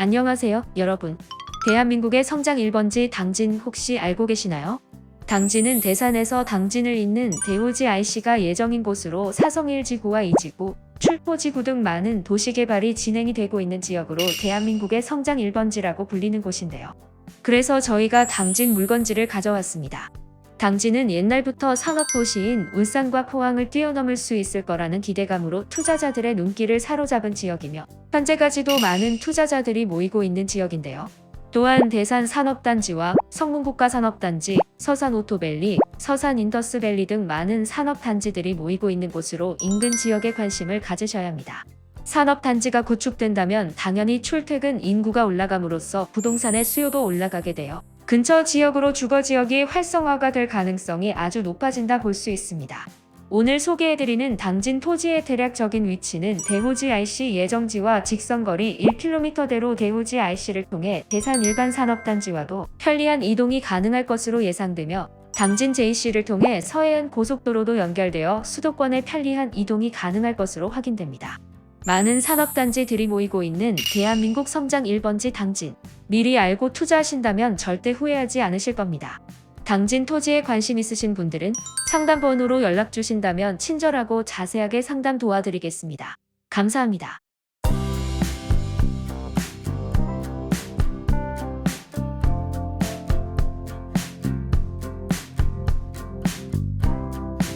안녕하세요, 여러분. 대한민국의 성장 1번지 당진 혹시 알고 계시나요? 당진은 대산에서 당진을 잇는 대우지 IC가 예정인 곳으로 사성 1지구와 2지구, 출포 지구 등 많은 도시 개발이 진행이 되고 있는 지역으로 대한민국의 성장 1번지라고 불리는 곳인데요. 그래서 저희가 당진 물건지를 가져왔습니다. 당진은 옛날부터 산업 도시인 울산과 포항을 뛰어넘을 수 있을 거라는 기대감으로 투자자들의 눈길을 사로잡은 지역이며 현재까지도 많은 투자자들이 모이고 있는 지역인데요. 또한 대산 산업단지와 성문국가 산업단지, 서산 오토밸리, 서산 인더스밸리 등 많은 산업단지들이 모이고 있는 곳으로 인근 지역에 관심을 가지셔야 합니다. 산업단지가 구축된다면 당연히 출퇴근 인구가 올라감으로써 부동산의 수요도 올라가게 되어 근처 지역으로 주거 지역이 활성화가 될 가능성이 아주 높아진다 볼 수 있습니다. 오늘 소개해드리는 당진 토지의 대략적인 위치는 대호지 IC 예정지와 직선거리 1km대로 대호지 IC를 통해 대산 일반 산업단지와도 편리한 이동이 가능할 것으로 예상되며 당진 JC를 통해 서해안 고속도로도 연결되어 수도권에 편리한 이동이 가능할 것으로 확인됩니다. 많은 산업단지들이 모이고 있는 대한민국 성장 1번지 당진. 미리 알고 투자하신다면 절대 후회하지 않으실 겁니다. 당진 토지에 관심 있으신 분들은 상담 번호로 연락 주신다면 친절하고 자세하게 상담 도와드리겠습니다. 감사합니다.